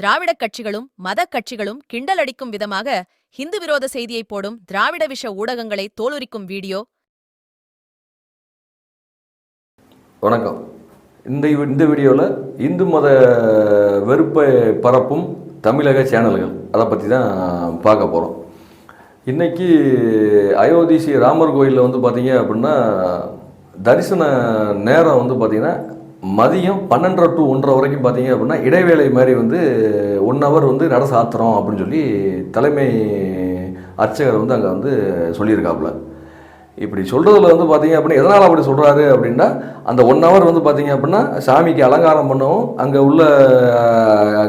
திராவிடக் கட்சிகளும் மத கட்சிகளும் கிண்டல் அடிக்கும் விதமாக ஹிந்து விரோத செய்தியை போடும் திராவிட விஷ ஊடகங்களை தோலுரிக்கும் வீடியோ. வணக்கம். இந்த இந்த வீடியோவில் இந்து மத வெறுப்பை பரப்பும் தமிழக சேனல்கள். அதை பற்றி தான் பார்க்க போகிறோம் இன்னைக்கு அயோத்தி ஸ்ரீ ராமர் கோயிலில் வந்து பார்த்தீங்க அப்படின்னா தரிசன நேரம் வந்து பார்த்திங்கன்னா மதியம் பன்னெண்டரை டு ஒன்றரை வரைக்கும் பார்த்தீங்க அப்படின்னா இடைவேளை மாதிரி வந்து ஒன் ஹவர் வந்து நட சாத்துறோம் அப்படின்னு சொல்லி தலைமை அர்ச்சகர் வந்து அங்கே வந்து சொல்லியிருக்காப்புல. இப்படி சொல்கிறதுல வந்து பார்த்தீங்க அப்படின்னா எதனால் அப்படி சொல்கிறாரு அப்படின்னா அந்த ஒன் ஹவர் வந்து பார்த்தீங்க அப்படின்னா சாமிக்கு அலங்காரம் பண்ணவும் அங்கே உள்ள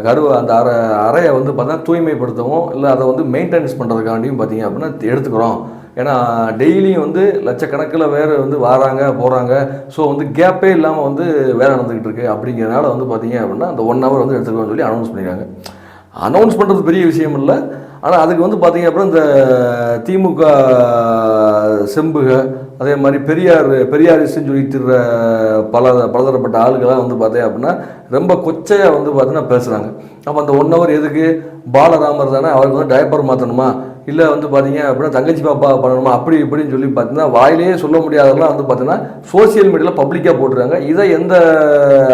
கருவை அந்த அறை அறையை வந்து பார்த்தா தூய்மைப்படுத்தவும் இல்லை அதை வந்து மெயின்டெனன்ஸ் பண்ணுறதுக்காண்டியும் பார்த்தீங்க அப்படின்னா எடுத்துக்கிறோம். ஏன்னா டெய்லியும் வந்து லட்சக்கணக்கில் வேறு வந்து வராங்க போகிறாங்க ஸோ வந்து கேப்பே இல்லாமல் வந்து வேலை நடந்துக்கிட்டு இருக்குது அப்படிங்கிறனால வந்து பார்த்தீங்க அப்படின்னா அந்த ஒன் ஹவர் வந்து எடுத்துக்கோன்னு சொல்லி அனௌன்ஸ் பண்ணியிருக்காங்க அனௌன்ஸ் பண்ணுறது பெரிய விஷயம் இல்லை. ஆனால் அதுக்கு வந்து பார்த்தீங்க அப்படின்னா இந்த திமுக செம்புக அதே மாதிரி பெரியார் பெரியாரிஸ்ட்னு சொல்லி திரிற பல பலதரப்பட்ட ஆளுகளாக வந்து பார்த்தேன் அப்படின்னா ரொம்ப கொச்சையாக வந்து பார்த்தீங்கன்னா பேசுகிறாங்க அப்போ அந்த ஒன் ஹவர் எதுக்கு? பாலராமர் தானே அவருக்கு வந்து டயப்பர் மாற்றணுமா இல்லை வந்து பார்த்தீங்க அப்படின்னா தங்கச்சி பாப்பா பண்ணணுமா? அப்படி இப்படின்னு சொல்லி பார்த்தீங்கன்னா வாயிலேயே சொல்ல முடியாதெல்லாம் வந்து பார்த்தீங்கன்னா சோசியல் மீடியாவில் பப்ளிக்காக போட்டுருக்காங்க இதை எந்த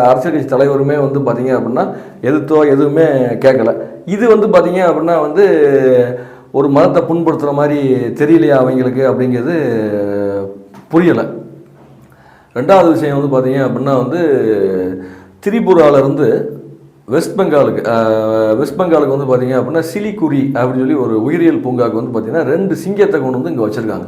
அரசியல் கட்சி தலைவருமே வந்து பார்த்தீங்க அப்படின்னா எதிர்த்தோ எதுவுமே கேட்கல. இது வந்து பார்த்தீங்க அப்படின்னா வந்து ஒரு மதத்தை புண்படுத்துகிற மாதிரி தெரியலையா அவங்களுக்கு அப்படிங்கிறது புரியலை. ரெண்டாவது விஷயம் வந்து பார்த்தீங்க அப்படின்னா வந்து திரிபுராவிலேருந்து வெஸ்ட் பெங்காலுக்கு வெஸ்ட் பெங்காலுக்கு வந்து பார்த்தீங்க அப்படின்னா சிலிகுரி அப்படின்னு சொல்லி ஒரு உயிரியல் பூங்காவுக்கு வந்து பார்த்தீங்கன்னா ரெண்டு சிங்கத்தை கொண்டு வந்து இங்கே வச்சுருக்காங்க.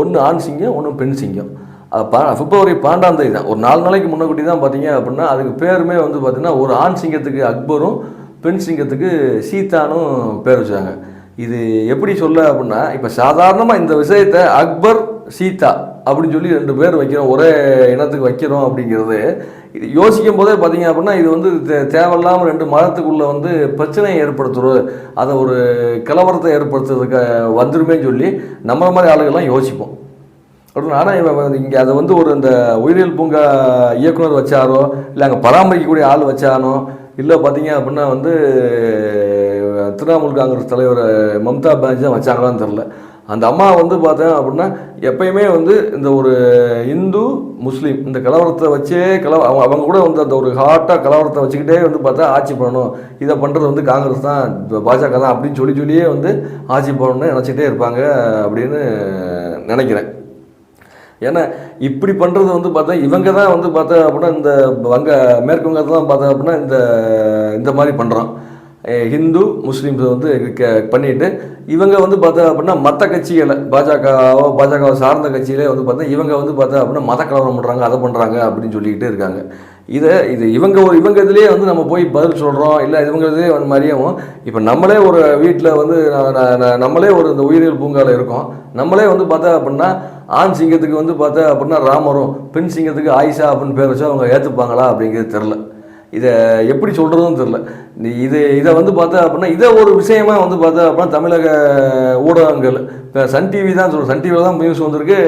ஒன்று ஆண் சிங்கம் ஒன்று பெண் சிங்கம். அது பா பிப்ரவரி பன்னெண்டாம் தேதி தான். ஒரு நாலு நாளைக்கு முன்னாடி தான் பார்த்தீங்க அப்படின்னா அதுக்கு பேருமே வந்து பார்த்தீங்கன்னா ஒரு ஆண் சிங்கத்துக்கு அக்பரும் பெண் சிங்கத்துக்கு சீதானும் பேர் வச்சாங்க. இது எப்படி சொல்ல அப்படின்னா இப்போ சாதாரணமாக இந்த விஷயத்தை அக்பர் சீதா அப்படின்னு சொல்லி ரெண்டு பேர் வைக்கிறோம் ஒரே இனத்துக்கு வைக்கிறோம் அப்படிங்கிறது. இது யோசிக்கும் போதே பார்த்தீங்க அப்படின்னா இது வந்து தே- தேவையில்லாமல் ரெண்டு மதத்துக்குள்ளே வந்து பிரச்சனையை ஏற்படுத்துறது அதை ஒரு கலவரத்தை ஏற்படுத்துறதுக்கு வந்துருமே சொல்லி நம்மள மாதிரி ஆளுகள்லாம் யோசிப்போம். அப்படின்னு ஆனால் இங்கே அதை வந்து ஒரு இந்த உயிரியல் பூங்கா இயக்குனர் வச்சாரோ இல்லை அங்கே பராமரிக்கக்கூடிய ஆள் வச்சானோ இல்லை பார்த்தீங்க அப்படின்னா வந்து திரிணாமுல் காங்கிரஸ் தலைவர் மம்தா பானர்ஜி தான் வச்சாங்களான்னு தெரில அந்த அம்மா வந்து பார்த்தேன் அப்படின்னா எப்பயுமே வந்து இந்த ஒரு இந்து முஸ்லீம் இந்த கலவரத்தை வச்சே கலவ அவங்க அவங்க கூட வந்து அந்த ஒரு ஹாட்டாக கலவரத்தை வச்சுக்கிட்டே வந்து பார்த்தா ஆட்சி பண்ணணும். இதை பண்ணுறது வந்து காங்கிரஸ் தான் பாஜக தான் அப்படின்னு சொல்லி சொல்லியே வந்து ஆட்சி பண்ணணும்னு நினச்சிக்கிட்டே இருப்பாங்க அப்படின்னு நினைக்கிறேன். ஏன்னா இப்படி பண்ணுறது வந்து பார்த்தா இவங்க தான் வந்து பார்த்தா அப்படின்னா இந்த வங்க மேற்கு வங்கத்தை தான் பார்த்தா அப்படின்னா இந்த இந்த மாதிரி பண்ணுறோம் ஹிந்து முஸ்லீம்ஸ் வந்து க- பண்ணிட்டு இவங்க வந்து பார்த்தா அப்படின்னா மற்ற கட்சிகளை பாஜகவோ பாஜகவை சார்ந்த கட்சியிலே வந்து பார்த்தா இவங்க வந்து பார்த்தா அப்படின்னா மத கலவரம் பண்ணுறாங்க அதை பண்ணுறாங்க அப்படின்னு சொல்லிக்கிட்டே இருக்காங்க. இதை இது இவங்க ஒரு இவங்க இதுலேயே வந்து நம்ம போய் பதில் சொல்கிறோம் இல்லை இவங்க இதுலேயே வந்து மாதிரியும் இப்போ நம்மளே ஒரு வீட்டில் வந்து நம்மளே ஒரு இந்த உயிரியல் பூங்காவில் இருக்கோம் நம்மளே வந்து பார்த்தா அப்படின்னா ஆண் சிங்கத்துக்கு வந்து பார்த்தா அப்படின்னா ராமரும் பெண் சிங்கத்துக்கு ஆயிஷா அப்படின்னு பேர் வச்சா அவங்க ஏற்றுப்பாங்களா அப்படிங்கிறது தெரில இதை எப்படி சொல்கிறதுன்னு தெரில நீ இது இதை வந்து பார்த்தா அப்படின்னா இதை ஒரு விஷயமா வந்து பார்த்தா அப்படின்னா தமிழக ஊடகங்கள் இப்போ சன் டிவி தான் சொல்கிறோம் சன் டிவியில் தான் நியூஸ் வந்திருக்கு.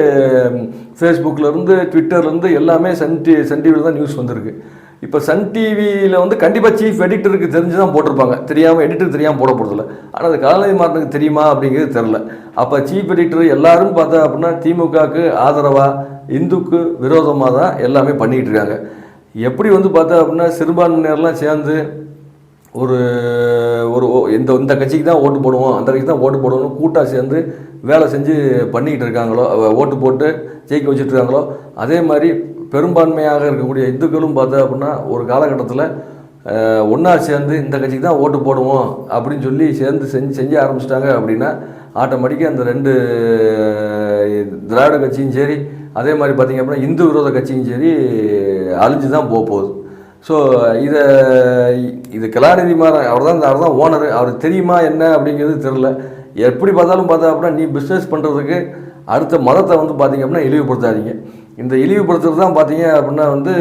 ஃபேஸ்புக்கிலேருந்து ட்விட்டர்லேருந்து எல்லாமே சன் டி சன் டிவியில் தான் நியூஸ் வந்திருக்கு. இப்போ சன் டிவியில் வந்து கண்டிப்பாக சீஃப் எடிட்டருக்கு தெரிஞ்சு தான் போட்டிருப்பாங்க. தெரியாமல் எடிட்டர் தெரியாமல் போட போகிறதில்ல ஆனால் அது கலாநிதி மாறனுக்கு தெரியுமா அப்படிங்கிறது தெரில அப்போ சீஃப் எடிட்டர் எல்லாரும் பார்த்தா அப்படின்னா திமுகவுக்கு ஆதரவாக இந்துக்கு விரோதமாக தான் எல்லாமே பண்ணிக்கிட்டு இருக்காங்க. எப்படி வந்து பார்த்தா அப்படின்னா சிறுபான்மையினர்லாம் சேர்ந்து ஒரு ஒரு ஓ- இந்த இந்த கட்சிக்கு தான் ஓட்டு போடுவோம் அந்த கட்சிக்கு தான் ஓட்டு போடுவோம்னு கூட்டாக சேர்ந்து வேலை செஞ்சு பண்ணிக்கிட்டு இருக்காங்களோ ஓட்டு போட்டு ஜெயிக்க வச்சுட்ருக்காங்களோ அதே மாதிரி பெரும்பான்மையாக இருக்கக்கூடிய இந்துக்களும் பார்த்தா அப்படின்னா ஒரு காலகட்டத்தில் ஒன்றா சேர்ந்து இந்த கட்சிக்கு தான் ஓட்டு போடுவோம் அப்படின்னு சொல்லி சேர்ந்து செஞ்சு செஞ்சு ஆரம்பிச்சிட்டாங்க அப்படின்னா ஆட்டோமேட்டிக்காக அந்த ரெண்டு திராவிட கட்சியும் சரி அதே மாதிரி பார்த்தீங்க அப்படின்னா இந்து விரோத கட்சியும் சரி அழிஞ்சு தான் போக போகுது. ஸோ இதை இது கலாநிதி மாறன் அவர் தான் அவர் தான் ஓனர் அவருக்கு தெரியுமா என்ன அப்படிங்கிறது தெரில எப்படி பார்த்தாலும் பார்த்தா அப்படின்னா நீ பிஸ்னஸ் பண்ணுறதுக்கு அடுத்த மதத்தை வந்து பார்த்தீங்க அப்படின்னா இழிவுபடுத்தாதீங்க. இந்த இழிவுபடுத்துறது தான் பார்த்தீங்க அப்படின்னா வந்து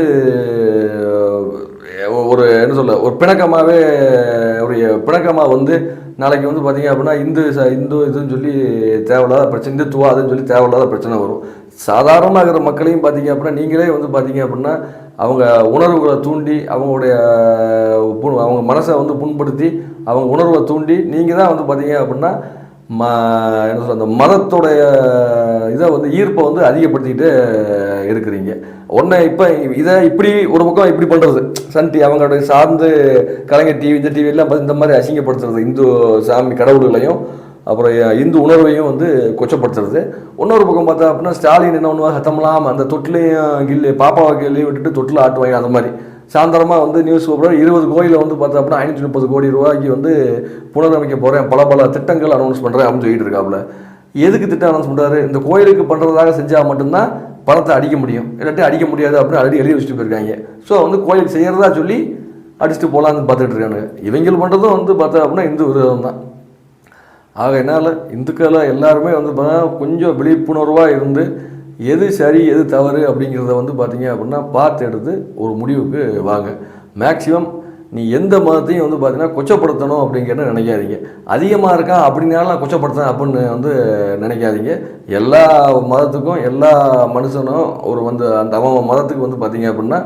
ஒரு என்ன சொல்ல ஒரு பிணக்கமாகவே அவருடைய பிணக்கமாக வந்து நாளைக்கு வந்து பார்த்தீங்க அப்படின்னா இந்து ச இந்து இதுன்னு சொல்லி தேவையில்லாத பிரச்சனை இந்துத்துவா அதுன்னு சொல்லி தேவையில்லாத பிரச்சனை வரும். சாதாரணமாக இருக்கிற மக்களையும் பார்த்தீங்க அப்படின்னா நீங்களே வந்து பார்த்தீங்க அப்படின்னா அவங்க உணர்வுகளை தூண்டி அவங்களுடைய புண் அவங்க மனசை வந்து புண்படுத்தி அவங்க உணர்வை தூண்டி நீங்கள் தான் வந்து பார்த்தீங்க அப்படின்னா ம என்ன சொல்ற அந்த மதத்துடைய இதை வந்து ஈர்ப்பை வந்து அதிகப்படுத்திக்கிட்டு இருக்கிறீங்க. ஒன்று இப்போ இதை இப்படி ஒரு பக்கம் இப்படி பண்ணுறது சன் டிவி அவங்களுடைய சார்ந்து கலைஞர் டிவி இந்த டிவி எல்லாம் பார்த்து இந்த மாதிரி அசிங்கப்படுத்துறது இந்து சாமி கடவுள்களையும் அப்புறம் இந்து உணர்வையும் வந்து கொச்சப்படுத்துறது. இன்னொரு பக்கம் பார்த்தா அப்படின்னா ஸ்டாலின் என்ன பண்ணுவா சத்தம்லாம் அந்த தொட்டிலையும் கில்லி பாப்பாவை கிள்ளி விட்டுட்டு தொட்டில் ஆட்டுவாங்க அந்த மாதிரி. சாயந்தரமாக வந்து நியூஸ் பேப்பர் இருபது கோயிலை வந்து பார்த்தா அப்படின்னா ஐநூற்றி முப்பது கோடி ரூபாய்க்கு வந்து புனரமைக்க போகிறேன் பல பல திட்டங்கள் அனௌன்ஸ் பண்ணுறேன் அப்படின்னு சொல்லிட்டு இருக்காப்புல எதுக்கு திட்டம் அனௌன்ஸ் பண்ணுறாரு இந்த கோயிலுக்கு பண்ணுறதாக செஞ்சால் மட்டும்தான் பணத்தை அடிக்க முடியும். இல்லாட்டி அடிக்க முடியாது அப்படின்னு ஆல்ரெடி எழுதி வச்சுட்டு போயிருக்காங்க. ஸோ வந்து கோயில் செய்கிறதா சொல்லி அடிச்சுட்டு போகலான்னு பார்த்துட்டு இருக்காங்க. இவங்க பண்ணுறதும் வந்து பார்த்தா அப்படின்னா இந்து விரோதம் தான். ஆகையினால இந்துக்களை எல்லாருமே வந்து பார்த்தா கொஞ்சம் விழிப்புணர்வாக இருந்து எது சரி எது தவறு அப்படிங்கிறத வந்து பார்த்தீங்க அப்படின்னா பார்த்து எடுத்து ஒரு முடிவுக்கு வாங்க. மேக்ஸிமம் நீ எந்த மதத்தையும் வந்து பார்த்தீங்கன்னா கொச்சப்படுத்தணும் அப்படிங்கிறத நினைக்காதீங்க. அதிகமாக இருக்கா அப்படின்னாலும் கொச்சப்படுத்தேன் அப்படின்னு வந்து நினைக்காதீங்க. எல்லா மதத்துக்கும் எல்லா மனுஷனும் ஒரு வந்து அந்த அவன் மதத்துக்கு வந்து பார்த்தீங்க அப்படின்னா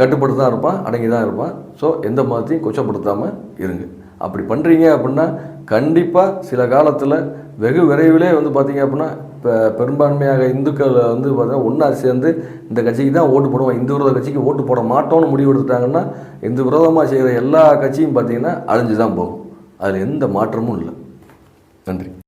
கட்டுப்பட்டு தான் இருப்பான் அடங்கி தான் இருப்பான். ஸோ எந்த மதத்தையும் கொச்சப்படுத்தாமல் இருங்க. அப்படி பண்ணுறீங்க அப்படின்னா கண்டிப்பாக சில காலத்தில் வெகு விரைவிலே வந்து பார்த்தீங்க அப்படின்னா இப்போ பெரும்பான்மையாக இந்துக்கள் வந்து பார்த்தீங்கன்னா ஒன்றா சேர்ந்து இந்த கட்சிக்கு தான் ஓட்டு போடுவோம். இந்து விரோத கட்சிக்கு ஓட்டு போட மாட்டோம்னு முடிவு எடுத்துட்டாங்கன்னா இந்து விரோதமாக செய்கிற எல்லா கட்சியும் பார்த்தீங்கன்னா அழிஞ்சு தான் போகும். அதில் எந்த மாற்றமும் இல்லை. நன்றி.